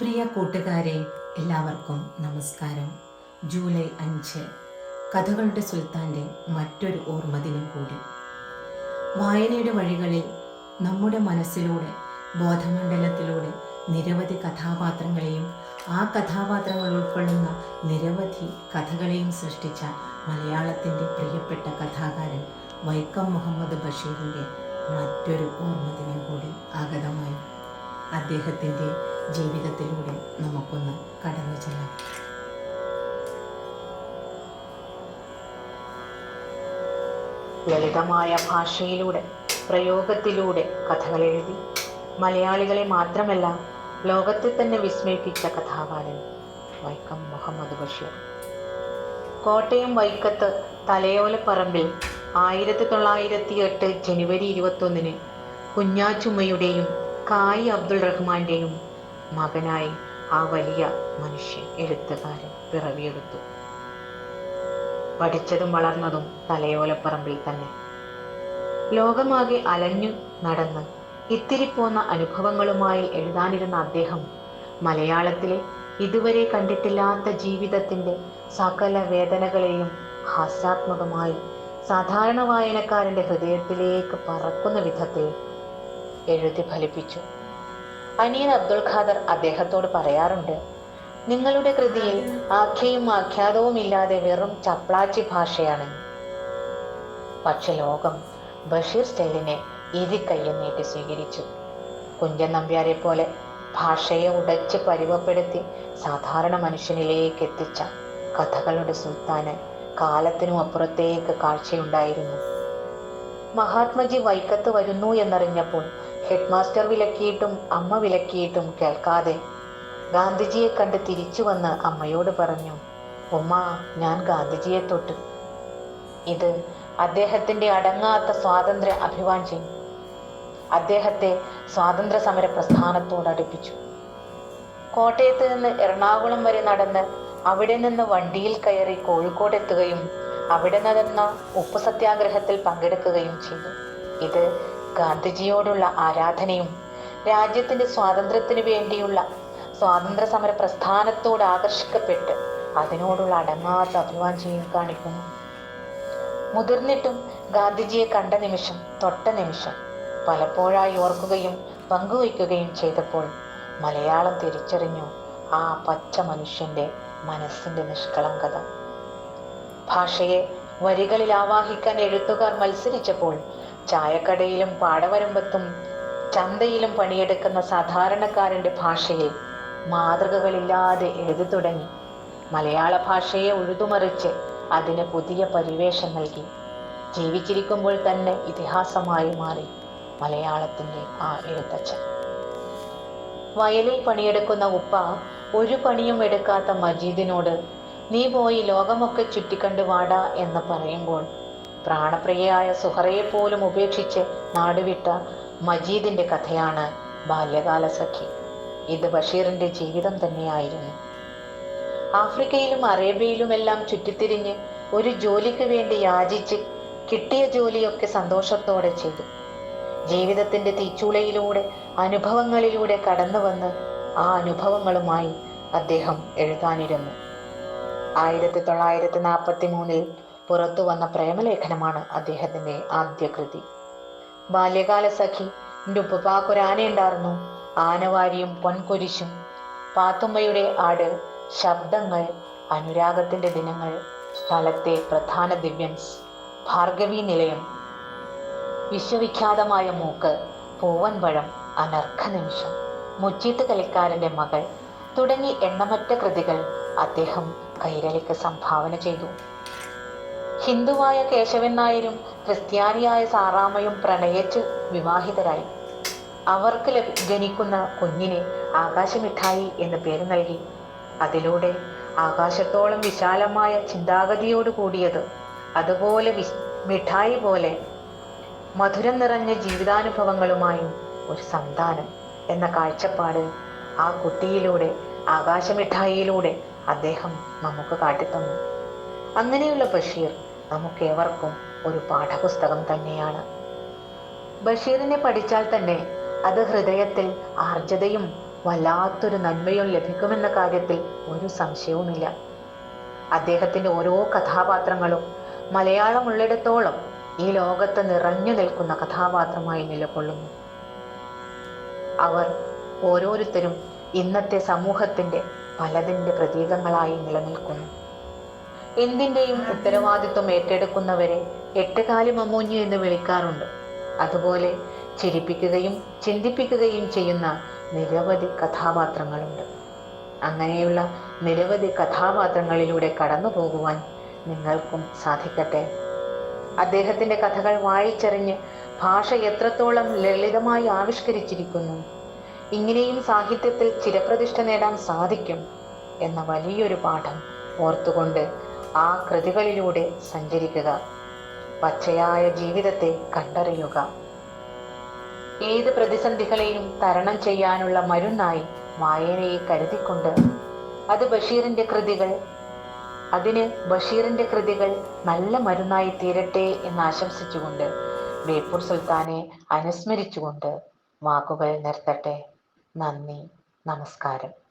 പ്രിയ കൂട്ടുകാരെ എല്ലാവർക്കും നമസ്കാരം. ജൂലൈ അഞ്ച് കഥകളുടെ സുൽത്താന്റെ മറ്റൊരു ഓർമ്മദിനം കൂടി. വായനയുടെ വഴികളിൽ നമ്മുടെ മനസ്സിലൂടെ ബോധമണ്ഡലത്തിലൂടെ നിരവധി കഥാപാത്രങ്ങളെയും ആ കഥാപാത്രങ്ങൾ ഉൾക്കൊള്ളുന്ന നിരവധി കഥകളെയും സൃഷ്ടിച്ച മലയാളത്തിന്റെ പ്രിയപ്പെട്ട കഥാകാരൻ വൈക്കം മുഹമ്മദ് ബഷീറിന്റെ മറ്റൊരു ഓർമ്മദിനം കൂടി ആഗതമായി. അദ്ദേഹത്തിന്റെ ജീവിതത്തിലൂടെ നമുക്കൊന്ന് കടന്നു ചെല്ലാം. ലളിതമായ ഭാഷയിലൂടെ പ്രയോഗത്തിലൂടെ കഥകൾ എഴുതി മലയാളികളെ മാത്രമല്ല ലോകത്തെ തന്നെ വിസ്മയിപ്പിച്ച കഥാകാരൻ വൈക്കം മുഹമ്മദ് ബഷീർ. കോട്ടയം വൈക്കത്ത് തലയോലപ്പറമ്പിൽ ആയിരത്തി തൊള്ളായിരത്തി എട്ട് ജനുവരി ഇരുപത്തൊന്നിന് കുഞ്ഞാച്ചുമ്മയുടെയും കായ് അബ്ദുൾ റഹ്മാന്റെയും മകനായി ആ വലിയ മനുഷ്യൻ എഴുത്തുകാരൻ പിറവിയെടുത്തു. പഠിച്ചതും വളർന്നതും തലയോലപ്പറമ്പിൽ തന്നെ. ലോകമാകെ അലഞ്ഞു നടന്ന് ഇത്തിരി പോന്ന അനുഭവങ്ങളുമായി എഴുതാനിരുന്ന അദ്ദേഹം മലയാളത്തിലെ ഇതുവരെ കണ്ടിട്ടില്ലാത്ത ജീവിതത്തിന്റെ സകല വേദനകളെയും ഹാസ്യാത്മകമായി സാധാരണ വായനക്കാരന്റെ ഹൃദയത്തിലേക്ക് പറക്കുന്ന വിധത്തിൽ എഴുതി ഫലിപ്പിച്ചു. അനിയൻ അബ്ദുൾ ഖാദർ അദ്ദേഹത്തോട് പറയാറുണ്ട് നിങ്ങളുടെ കൃതിയിൽ ആഖ്യയും ആഖ്യാതവും ഇല്ലാതെ വെറും ചപ്ലാച്ചി ഭാഷയാണ്. പക്ഷെ ലോകം ബഷീർ സ്റ്റൈലിനെ ഇരിക്കയ്യം നീട്ടി സ്വീകരിച്ചു. കുഞ്ചൻ നമ്പ്യാരെ പോലെ ഭാഷയെ ഉടച്ച് പരിവപ്പെടുത്തി സാധാരണ മനുഷ്യനിലേക്ക് എത്തിച്ച കഥകളുടെ സുൽത്താന് കാലത്തിനും അപ്പുറത്തേക്ക് കാഴ്ചയുണ്ടായിരുന്നു. മഹാത്മജി വൈക്കത്ത് വരുന്നു എന്നറിഞ്ഞപ്പോൾ ഹെഡ് മാസ്റ്റർ വിലക്കിയിട്ടും അമ്മ വിലക്കിയിട്ടും കേൾക്കാതെ ഗാന്ധിജിയെ കണ്ട് തിരിച്ചു വന്ന് അമ്മയോട് പറഞ്ഞു ഉമ്മ ഞാൻ ഗാന്ധിജിയെ തൊട്ട്. ഇത് അദ്ദേഹത്തിന്റെ അടങ്ങാത്ത സ്വാതന്ത്ര്യ അഭിവാഞ്ചി അദ്ദേഹത്തെ സ്വാതന്ത്ര്യ സമര പ്രസ്ഥാനത്തോട് അടുപ്പിച്ചു. കോട്ടയത്ത് നിന്ന് എറണാകുളം വരെ നടന്ന് അവിടെ നിന്ന് വണ്ടിയിൽ കയറി കോഴിക്കോട് എത്തുകയും അവിടെ നടന്ന ഉപ്പു സത്യാഗ്രഹത്തിൽ പങ്കെടുക്കുകയും ചെയ്തു. ഇത് ഗാന്ധിജിയോടുള്ള ആരാധനയും രാജ്യത്തിന്റെ സ്വാതന്ത്ര്യത്തിനു വേണ്ടിയുള്ള സ്വാതന്ത്ര്യ സമര പ്രസ്ഥാനത്തോട് ആകർഷിക്കപ്പെട്ട് അതിനോടുള്ള അടങ്ങാത്ത അഭിവാഞ്ചിയും കാണിക്കുന്നു. മുതിർന്നിട്ടും ഗാന്ധിജിയെ കണ്ട നിമിഷം തൊട്ട നിമിഷം പലപ്പോഴായി ഓർക്കുകയും പങ്കുവയ്ക്കുകയും ചെയ്തപ്പോൾ മലയാളം തിരിച്ചറിഞ്ഞു ആ പച്ച മനുഷ്യന്റെ മനസ്സിന്റെ നിഷ്കളങ്കത. ഭാഷയെ വരികളിൽ ആവാഹിക്കാൻ എഴുത്തുകാർ മത്സരിച്ചപ്പോൾ ചായക്കടയിലും പാടവരമ്പത്തും ചന്തയിലും പണിയെടുക്കുന്ന സാധാരണക്കാരന്റെ ഭാഷയിൽ മാതൃകകളില്ലാതെ എഴുതി തുടങ്ങി. മലയാള ഭാഷയെ ഉഴുതുമറിച്ച് അതിന് പുതിയ പരിവേഷം നൽകി. ജീവിച്ചിരിക്കുമ്പോൾ തന്നെ ഇതിഹാസമായി മാറി മലയാളത്തിന്റെ ആ എഴുത്തച്ഛൻ. വയലിൽ പണിയെടുക്കുന്ന ഉപ്പ ഒരു പണിയും എടുക്കാത്ത മജീദിനോട് നീ പോയി ലോകമൊക്കെ ചുറ്റിക്കണ്ട് വാടാ എന്ന് പറയുമ്പോൾ പ്രാണപ്രിയയായ സുഹറയെ പോലും ഉപേക്ഷിച്ച് നാടുവിട്ട മജീദിന്റെ കഥയാണ് ബാല്യകാല സഖി. ഇത് ബഷീറിന്റെ ജീവിതം തന്നെയായിരുന്നു. ആഫ്രിക്കയിലും അറേബ്യയിലുമെല്ലാം ചുറ്റിത്തിരിഞ്ഞ് ഒരു ജോലിക്ക് വേണ്ടി യാചിച്ച് കിട്ടിയ ജോലിയൊക്കെ സന്തോഷത്തോടെ ചെയ്തു. ജീവിതത്തിന്റെ തീച്ചൂളയിലൂടെ അനുഭവങ്ങളിലൂടെ കടന്നു വന്ന് ആ അനുഭവങ്ങളുമായി അദ്ദേഹം എഴുതാനിരുന്നു. ആയിരത്തി തൊള്ളായിരത്തി നാൽപ്പത്തി മൂന്നിൽ പുറത്തു വന്ന പ്രേമലേഖനമാണ് അദ്ദേഹത്തിന്റെ ആദ്യ കൃതി ബാല്യകാല സഖി എന്റെ ഉപ്പുപാക്കൊരാനയുണ്ടായിരുന്നു ആനവാരിയും പൊൻകുരിശും. പാത്തുമ്മയുടെ ആട് ശബ്ദങ്ങൾ അനുരാഗത്തിന്റെ ദിനങ്ങൾ സ്ഥലത്തെ പ്രധാന ദിവ്യൻസ് ഭാർഗവി നിലയം വിശ്വവിഖ്യാതമായ മൂക്ക് പൂവൻപഴം അനർഘ നിമിഷം മുച്ചീത്ത് കളിക്കാരന്റെ മകൾ തുടങ്ങി എണ്ണമറ്റ കൃതികൾ അദ്ദേഹം കൈരളിക്ക് സംഭാവന ചെയ്തു. ഹിന്ദുവായ കേശവൻ നായരും ക്രിസ്ത്യാനിയായ സാറാമയും പ്രണയിച്ച് വിവാഹിതരായി. അവർക്ക് ജനിക്കുന്ന കുഞ്ഞിനെ ആകാശമിഠായി എന്ന് പേര് നൽകി. അതിലൂടെ ആകാശത്തോളം വിശാലമായ ചിന്താഗതിയോട് കൂടിയത് അതുപോലെ വി മിഠായി പോലെ മധുരം നിറഞ്ഞ ജീവിതാനുഭവങ്ങളുമായും ഒരു സന്താനം എന്ന കാഴ്ചപ്പാട് ആ കുട്ടിയിലൂടെ ആകാശമിഠായിയിലൂടെ അദ്ദേഹം നമുക്ക് കാട്ടിത്തന്നു. അങ്ങനെയുള്ള ബഷീർ നമുക്കേവർക്കും ഒരു പാഠപുസ്തകം തന്നെയാണ്. ബഷീറിനെ പഠിച്ചാൽ തന്നെ അത് ഹൃദയത്തിൽ ആർജതയും വല്ലാത്തൊരു നന്മയും ലഭിക്കുമെന്ന കാര്യത്തിൽ ഒരു സംശയവുമില്ല. അദ്ദേഹത്തിന്റെ ഓരോ കഥാപാത്രങ്ങളും മലയാളം ഉള്ളിടത്തോളം ഈ ലോകത്ത് നിറഞ്ഞു നിൽക്കുന്ന കഥാപാത്രമായി നിലകൊള്ളുന്നു. അവർ ഓരോരുത്തരും ഇന്നത്തെ സമൂഹത്തിന്റെ പലതിന്റെ പ്രതീകങ്ങളായി നിലനിൽക്കുന്നു. എന്തിന്റെയും ഉത്തരവാദിത്വം ഏറ്റെടുക്കുന്നവരെ എട്ടുകാലി മമ്മൂഞ്ഞു എന്ന് വിളിക്കാറുണ്ട്. അതുപോലെ ചിരിപ്പിക്കുകയും ചിന്തിപ്പിക്കുകയും ചെയ്യുന്ന നിരവധി കഥാപാത്രങ്ങളുണ്ട്. അങ്ങനെയുള്ള നിരവധി കഥാപാത്രങ്ങളിലൂടെ കടന്നു പോകുവാൻ നിങ്ങൾക്കും സാധിക്കട്ടെ? അദ്ദേഹത്തിന്റെ കഥകൾ വായിച്ചറിഞ്ഞ് ഭാഷ എത്രത്തോളം ലളിതമായി ആവിഷ്കരിച്ചിരിക്കുന്നു ഇങ്ങനെയും സാഹിത്യത്തിൽ ചിരപ്രതിഷ്ഠ നേടാൻ സാധിക്കും എന്ന വലിയൊരു പാഠം ഓർത്തുകൊണ്ട് ആ കൃതികളിലൂടെ സഞ്ചരിക്കുക. പച്ചയായ ജീവിതത്തെ കണ്ടറിയുക. ഏത് പ്രതിസന്ധികളെയും തരണം ചെയ്യാനുള്ള മരുന്നായി വായനയെ കരുതിക്കൊണ്ട് അത് ബഷീറിന്റെ കൃതികൾ അതിന് ബഷീറിന്റെ കൃതികൾ നല്ല മരുന്നായി തീരട്ടെ എന്ന് ആശംസിച്ചുകൊണ്ട് ബേപ്പൂർ സുൽത്താനെ അനുസ്മരിച്ചുകൊണ്ട് വാക്കുകൾ നിർത്തട്ടെ. നന്ദി. നമസ്കാരം.